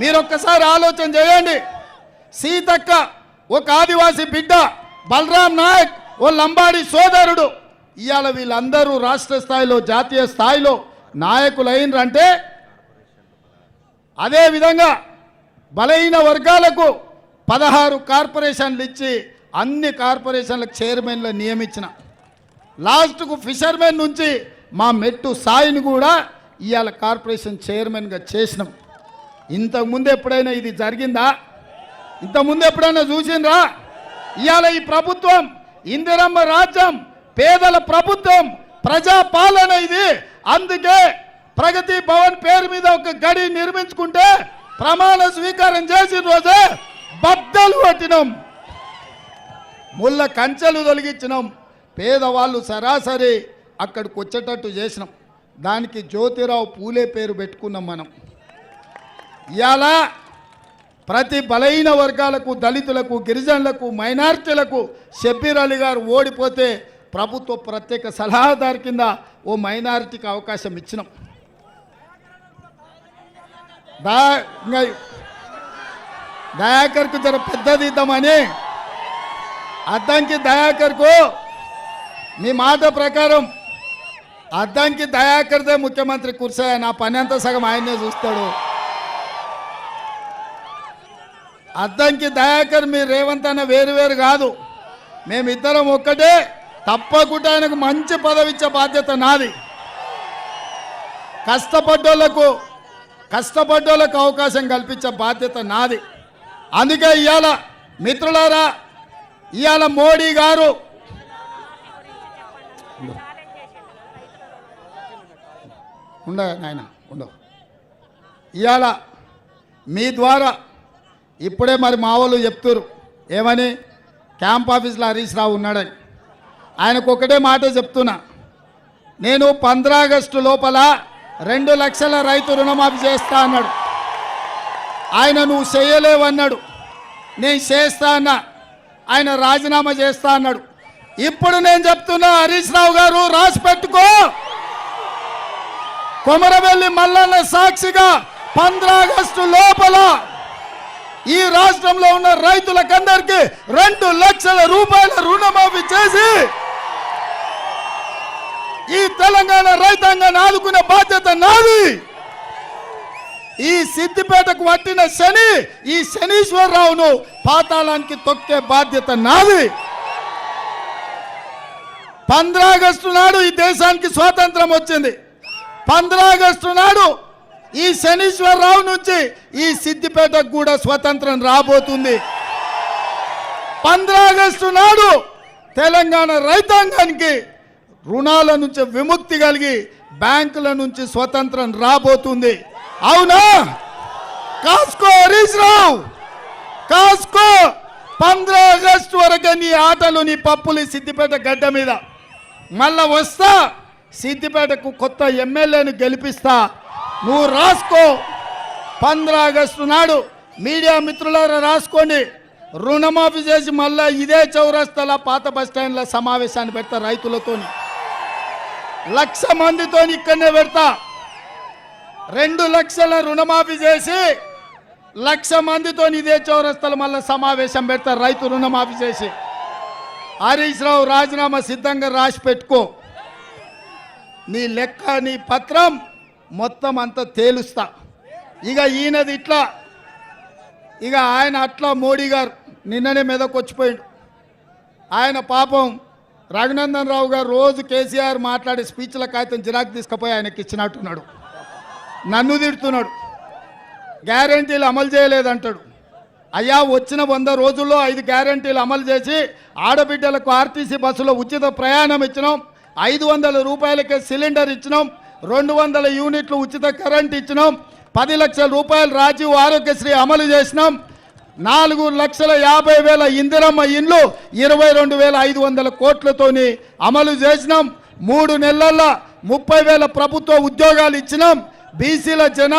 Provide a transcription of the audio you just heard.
మీరు ఒక్కసారి ఆలోచన చేయండి. సీతక్క ఒక ఆదివాసి బిడ్డ బలరాం నాయక్ ఓ లంబాడి సోదరుడు. ఇవాళ వీళ్ళందరూ రాష్ట్ర స్థాయిలో జాతీయ స్థాయిలో నాయకులైనరంటే అదేవిధంగా బలహీన వర్గాలకు పదహారు కార్పొరేషన్లు ఇచ్చి అన్ని కార్పొరేషన్లకు చైర్మన్లు నియమించిన. లాస్ట్కు ఫిషర్మెన్ నుంచి మా మెట్టు సాయిని కూడా ఇవాళ కార్పొరేషన్ చైర్మన్గా చేసినాం. ఇంతకుముందు ఎప్పుడైనా ఇది జరిగిందా? ఇంతకుముందు ఎప్పుడైనా చూసిండ్రా? ఇవాళ ఈ ప్రభుత్వం ఇందిరమ్మ రాజ్యం పేదల ప్రభుత్వం ప్రజా పాలన ఇది. అందుకే ప్రగతి భవన్ పేరు మీద ఒక గడి నిర్మించుకుంటే ప్రమాణ స్వీకారం చేసిన రోజే బద్దలు కొట్టినాం. ముళ్ళ కంచెలు తొలగించినాం. పేదవాళ్ళు సరాసరి అక్కడికి వచ్చేటట్టు చేసినాం. దానికి జ్యోతిరావు పూలే పేరు పెట్టుకున్నాం మనం. ఇవాళ ప్రతి బలహీన వర్గాలకు దళితులకు గిరిజనులకు మైనార్టీలకు షబ్బీర్ అలీ గారు ఓడిపోతే ప్రభుత్వ ప్రత్యేక సలహాదారు కింద ఓ మైనారిటీకి అవకాశం ఇచ్చినాం. దా ఇంకా దయాకర్కు జర పెద్దది ఇద్దామని అద్దంకి దయాకర్కు మీ మాట ప్రకారం అద్దంకి దయాకర్దే ముఖ్యమంత్రి కూర్చో నా పని అంతా సగం ఆయనే చూస్తాడు. అద్దంకి దయాకర్ మీ రేవంత్ అన్న వేరు వేరు కాదు. మేమిద్దరం ఒక్కటే. తప్పకుండా ఆయనకు మంచి పదవిచ్చే బాధ్యత నాది. కష్టపడ్డోళ్ళకు కష్టపడ్డోళ్ళకు అవకాశం కల్పించే బాధ్యత నాది. అందుకే ఇవాళ మిత్రులారా ఇవాళ మోడీ గారు ఉండ నాయన ఉండవు. ఇవాళ మీ ద్వారా ఇప్పుడే మరి మా వాళ్ళు చెప్తారు ఏమని? క్యాంప్ ఆఫీస్లో హరీష్ రావు ఉన్నాడని. ఆయనకు ఒకటే మాట చెప్తున్నా. నేను పంద్రా ఆగస్టు లోపల రెండు లక్షల రైతు రుణమాఫీ చేస్తా అన్నాడు. ఆయన నువ్వు చేయలేవన్నాడు నేను చేస్తా అన్నా. ఆయన రాజీనామా చేస్తా అన్నాడు. ఇప్పుడు నేను చెప్తున్నా హరీష్ రావు గారు రాసి పెట్టుకో. కొమరవెల్లి మల్లన్న సాక్షిగా పంద్రాగస్టు లోపల ఈ రాష్ట్రంలో ఉన్న రైతులకందరికీ రెండు లక్షల రూపాయల రుణమాఫీ చేసి ఈ తెలంగాణ రైతాంగాన్ని ఆదుకునే బాధ్యత నాది. ఈ సిద్దిపేటకు పట్టిన శని ఈ శనీశ్వరరావును పాతాళానికి తొక్కే బాధ్యత నాది. పంద్రాగస్టు నాడు ఈ దేశానికి స్వాతంత్రం వచ్చింది. పంద్రా ఆగస్టు నాడు ఈ శనీశ్వరరావు నుంచి ఈ సిద్దిపేటకు కూడా స్వతంత్రం రాబోతుంది. పంద్రా ఆగస్టు నాడు తెలంగాణ రైతాంగానికి రుణాల నుంచి విముక్తి కలిగి బ్యాంకుల నుంచి స్వతంత్రం రాబోతుంది. అవునా? కాస్కో హరీష్ రావు! కాస్కో! పంద్రా ఆగస్టు వరకు నీ ఆటలు నీ పప్పులు సిద్దిపేట గడ్డ మీద. మళ్ళా వస్తా సిద్దిపేటకు కొత్త ఎమ్మెల్యేను గెలిపిస్తా. నువ్వు రాసుకో. పంద్రా ఆగస్టు నాడు మీడియా మిత్రులారా రాసుకోండి. రుణమాఫీ చేసి మళ్ళా ఇదే చౌరస్తాల పాత బస్ సమావేశాన్ని పెడతా రైతులతోని. లక్ష మందితో ఇక్కడనే పెడతా. రెండు లక్షల రుణమాఫీ చేసి లక్ష మందితో ఇదే చౌరస్తాల మళ్ళీ సమావేశం పెడతా రైతు రుణమాఫీ చేసి. హరీష్ రావు రాజీనామా సిద్ధంగా రాసి పెట్టుకో. నీ లెక్క నీ పత్రం మొత్తం అంతా తేలుస్తా. ఇక ఈయనది ఇట్లా. ఇక ఆయన అట్లా మోడీ గారు నిన్ననే మీదకొచ్చిపోయాడు ఆయన పాపం రఘునందన్ రావు గారు రోజు కేసీఆర్ మాట్లాడే స్పీచ్ల కాగితం జిరాక్ తీసుకుపోయి ఆయనకి ఇచ్చినట్టున్నాడు. నన్ను తిడుతున్నాడు. గ్యారంటీలు అమలు చేయలేదంటాడు. అయ్యా వచ్చిన వంద రోజుల్లో ఐదు గ్యారంటీలు అమలు చేసి ఆడబిడ్డలకు ఆర్టీసీ బస్సులో ఉచిత ప్రయాణం ఇచ్చినాం. ఐదు వందల రూపాయలకే సిలిండర్ ఇచ్చినాం. రెండు వందల యూనిట్లు ఉచిత కరెంట్ ఇచ్చినాం. పది లక్షల రూపాయలు రాజీవ్ ఆరోగ్యశ్రీ అమలు చేసినాం. నాలుగు లక్షల యాభై వేల ఇందిరమ్మ ఇండ్లు ఇరవై రెండు వేల ఐదు వందల కోట్లతోని అమలు చేసినాం. మూడు నెలల్లో ముప్పై వేల ప్రభుత్వ ఉద్యోగాలు ఇచ్చినాం. బీసీల జనా